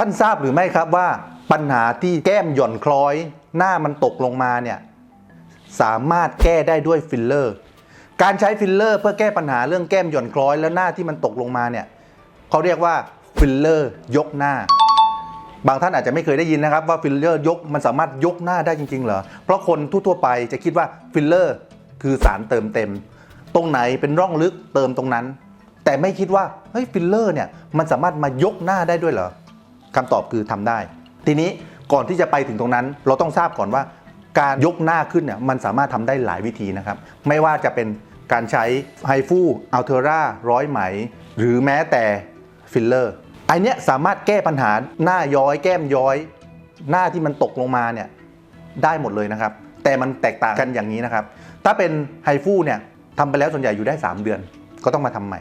ท่านทราบหรือไม่ครับว่าปัญหาที่แก้มหย่อนคล้อย หน้ามันตกลงมาเนี่ยสามารถแก้ได้ด้วยฟิลเลอร์ การใช้ฟิลเลอร์เพื่อแก้ปัญหาเรื่องแก้มหย่อนคล้อย แล้วหน้าที่มันตกลงมาเนี่ยเขาเรียกว่าฟิลเลอร์ยกหน้า บางท่านอาจจะไม่เคยได้ยินนะครับว่าฟิลเลอร์ยกมันสามารถยกหน้าได้จริงๆเหรอ เพราะคนทั่วๆไปจะคิดว่าฟิลเลอร์คือสารเติมเต็ม ตรงไหนเป็นร่องลึกเติมตรงนั้น แต่ไม่คิดว่าเฮ้ยฟิลเลอร์เนี่ยมันสามารถมายกหน้าได้ด้วยเหรอ คำตอบคือทำได้ ทีนี้ก่อนที่จะไปถึงตรงนั้น เราต้องทราบก่อนว่า การยกหน้าขึ้นเนี่ยมันสามารถทำได้หลายวิธีนะครับ ไม่ว่าจะเป็นการใช้ไฮฟูอัลเทอร่าร้อยไหม หรือแม้แต่ฟิลเลอร์ไอเนี้ยสามารถแก้ปัญหาหน้าย้อยแก้มย้อย หน้าที่มันตกลงมาเนี่ยได้หมดเลยนะครับ แต่มันแตกต่างกันอย่างนี้นะครับ ถ้าเป็นไฮฟูเนี่ยทำไปแล้วส่วนใหญ่อยู่ได้ 3 เดือน ก็ต้องมาทำใหม่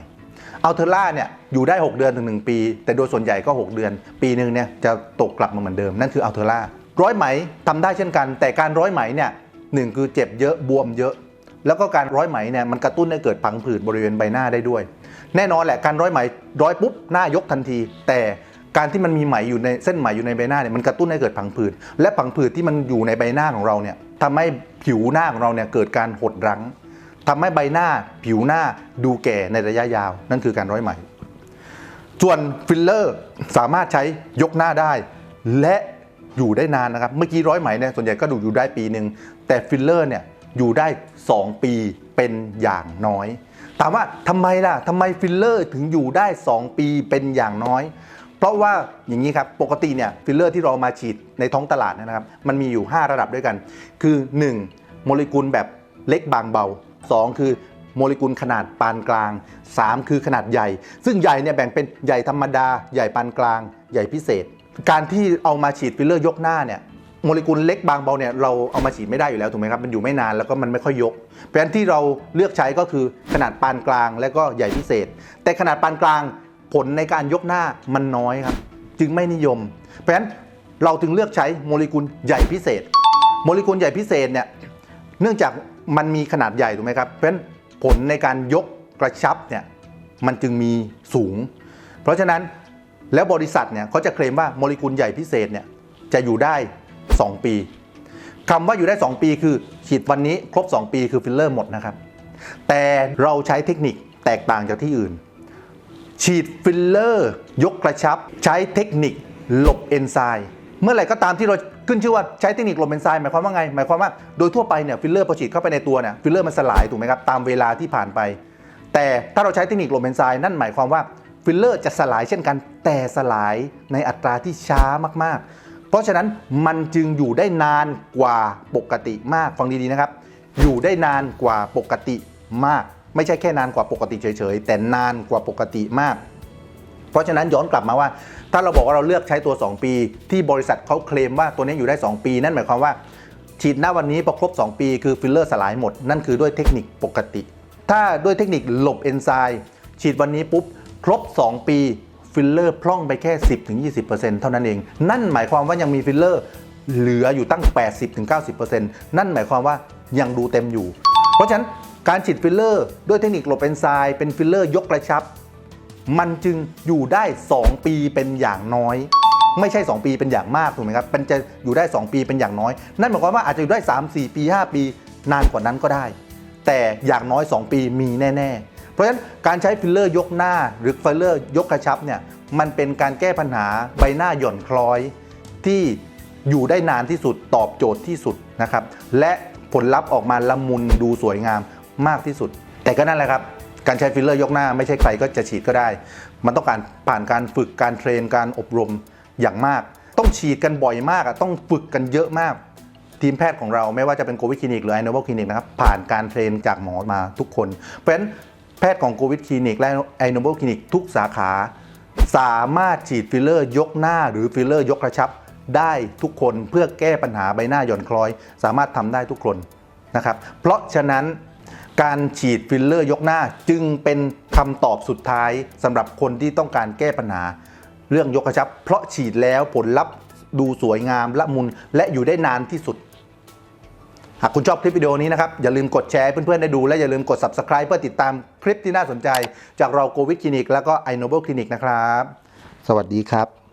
อัลเทอร่าเนี่ยอยู่ได้ 6 เดือนถึง 1 ปี แต่โดยส่วนใหญ่ก็ 6 เดือน ปีหนึ่งเนี่ยจะตกกลับมาเหมือนเดิม นั่นคืออัลเทอร่าร้อยไหมทำได้เช่นกัน แต่การร้อยไหมเนี่ยหนึ่งคือเจ็บเยอะบวมเยอะ แล้วก็การร้อยไหมเนี่ยมันกระตุ้นให้เกิดพังผืดบริเวณใบหน้าได้ด้วย แน่นอนแหละการร้อยไหมร้อยปุ๊บหน้ายกทันที แต่การที่มันมีไหมอยู่ในเส้นไหมอยู่ในใบหน้าเนี่ยมันกระตุ้นให้เกิดพังผืดและพังผืดที่มันอยู่ในใบหน้าของเราเนี่ยทำให้ผิวหน้าของเราเนี่ยเกิดการหดรั้ง ทำให้ใบหน้าผิวหน้าดูแก่ในระยะยาว นั่นคือการร้อยไหม ส่วนฟิลเลอร์สามารถใช้ยกหน้าได้ และอยู่ได้นานนะครับ เมื่อกี้ร้อยไหมเนี่ยส่วนใหญ่ก็ดูอยู่ได้ปีหนึ่งแต่ฟิลเลอร์เนี่ยอยู่ได้ 2 ปีเป็นอย่างน้อย ถามว่าทำไมล่ะทำไมฟิลเลอร์ถึงอยู่ได้ 2 ปีเป็นอย่างน้อย เพราะว่าอย่างนี้ครับปกติเนี่ยฟิลเลอร์ที่เรามาฉีดในท้องตลาดนยนะครับ มันมีอยู่ 5 ระดับด้วยกัน คือ 1. โมเลกุลแบบเล็กบางเบา 2 คือโมเลกุลขนาดปานกลาง 3 คือขนาดใหญ่ ซึ่งใหญ่เนี่ยแบ่งเป็นใหญ่ธรรมดา ใหญ่ปานกลาง ใหญ่พิเศษ การที่เอามาฉีดฟิลเลอร์ยกหน้าเนี่ยโมเลกุลเล็กบางเบาเนี่ยเราเอามาฉีดไม่ได้อยู่แล้วถูกไหมครับมันอยู่ไม่นานแล้วก็มันไม่ค่อยยก เพราะฉะนั้นที่เราเลือกใช้ก็คือขนาดปานกลางและก็ใหญ่พิเศษ แต่ขนาดปานกลางผลในการยกหน้ามันน้อยครับจึงไม่นิยม เพราะฉะนั้นเราจึงเลือกใช้โมเลกุลใหญ่พิเศษ โมเลกุลใหญ่พิเศษเนี่ยเนื่องจาก มันมีขนาดใหญ่ถูกไหมครับเพราะฉะนั้นผลในการยกกระชับเนี่ยมันจึงมีสูง เพราะฉะนั้นแล้วบริษัทเนี่ยเขาจะเคลมว่าโมเลกุลใหญ่พิเศษเนี่ยจะอยู่ได้ 2 ปีคำว่าอยู่ได้ 2 ปีคือฉีดวันนี้ครบ 2 ปีคือฟิลเลอร์หมดนะครับ แต่เราใช้เทคนิคแตกต่างจากที่อื่น ฉีดฟิลเลอร์ ยกกระชับ ใช้เทคนิคหลบเอนไซม์เมื่อไหร่ก็ตามที่เรา ขึ้นชื่อว่าใช้เทคนิคหลเอนไซม์หมายความว่าไง หมายความว่าโดยทั่วไปเนี่ยฟิลเลอร์พอฉีดเข้าไปในตัวเนี่ยฟิลเลอร์มันสลายถูกไหมครับตามเวลาที่ผ่านไป แต่ถ้าเราใช้เทคนิคหลเอนไซม์นั่นหมายความว่าฟิลเลอร์จะสลายเช่นกัน แต่สลายในอัตราที่ช้ามากๆ เพราะฉะนั้นมันจึงอยู่ได้นานกว่าปกติมากฟังดีๆนะครับ อยู่ได้นานกว่าปกติมาก ไม่ใช่แค่นานกว่าปกติเฉยๆ แต่นานกว่าปกติมาก เพราะฉะนั้นย้อนกลับมาว่า ถ้าเราบอกว่าเราเลือกใช้ตัว 2 ปี ที่บริษัทเขาเคลมว่าตัวนี้อยู่ได้ 2 ปี นั่นหมายความว่า ฉีดหน้าวันนี้พอครบ 2 ปีคือฟิลเลอร์สลายหมด นั่นคือด้วยเทคนิคปกติ ถ้าด้วยเทคนิคหลบเอนไซม์ฉีดวันนี้ปุ๊บครบ 2 ปีฟิลเลอร์พร่องไปแค่ 10-20%เท่านั้นเอง นั่นหมายความว่ายังมีฟิลเลอร์เหลืออยู่ตั้ง 80-90%นั่นหมายความว่ายังดูเต็มอยู่ เพราะฉะนั้นการฉีดฟิลเลอร์ด้วยเทคนิคหลบเอนไซม์เป็นฟิลเลอร์ยกกระชับ มันจึงอยู่ได้ 2 ปีเป็นอย่างน้อย ไม่ใช่ 2 ปีเป็นอย่างมากถูกไหมครับมันจะอยู่ได้ 2 ปีเป็นอย่างน้อย นั่นหมายความว่าอาจจะอยู่ได้ 3 4 ปี 5 ปี นานกว่านั้นก็ได้ แต่อย่างน้อย 2 ปีมีแน่ ๆ เพราะฉะนั้นการใช้ฟิลเลอร์ยกหน้าหรือฟิลเลอร์ยกกระชับเนี่ยมันเป็นการแก้ปัญหาใบหน้าหย่อนคล้อยที่อยู่ได้นานที่สุดตอบโจทย์ที่สุดนะครับและผลลัพธ์ออกมาละมุนดูสวยงามมากที่สุด แต่ก็นั่นแหละครับ การใช้ฟิลเลอร์ยกหน้าไม่ใช่ใครก็จะฉีดก็ได้ มันต้องการผ่านการฝึกการเทรนการอบรมอย่างมาก ต้องฉีดกันบ่อยมากอะต้องฝึกกันเยอะมาก ทีมแพทย์ของเราไม่ว่าจะเป็นโควิดคลินิกหรือไอโน v คลินิกนะครับผ่านการเทรนจากหมอมาทุกคน เพราะฉะนั้นแพทย์ของโควิดคลินิกและไอโน v คลินิกทุกสาขาสามารถฉีดฟิลเลอร์ยกหน้าหรือฟิลเลอร์ยกกระชับ ได้ทุกคนเพื่อแก้ปัญหาใบหน้าหย่อนคล้อย สามารถทำได้ทุกคนนะครับเพราะฉะนั้น การฉีดฟิลเลอร์ยกหน้าจึงเป็นคำตอบสุดท้ายสำหรับคนที่ต้องการแก้ปัญหา เรื่องยกกระชับ เพราะฉีดแล้วผลลัพธ์ดูสวยงามละมุนและอยู่ได้นานที่สุด หากคุณชอบคลิปวิดีโอนี้นะครับ อย่าลืมกดแชร์เพื่อนๆได้ดู และอย่าลืมกด subscribe เพื่อติดตามคลิปที่น่าสนใจ จากเราโควิดคลินิก แล้วก็ i n o b l e คลินิกนะครับ สวัสดีครับ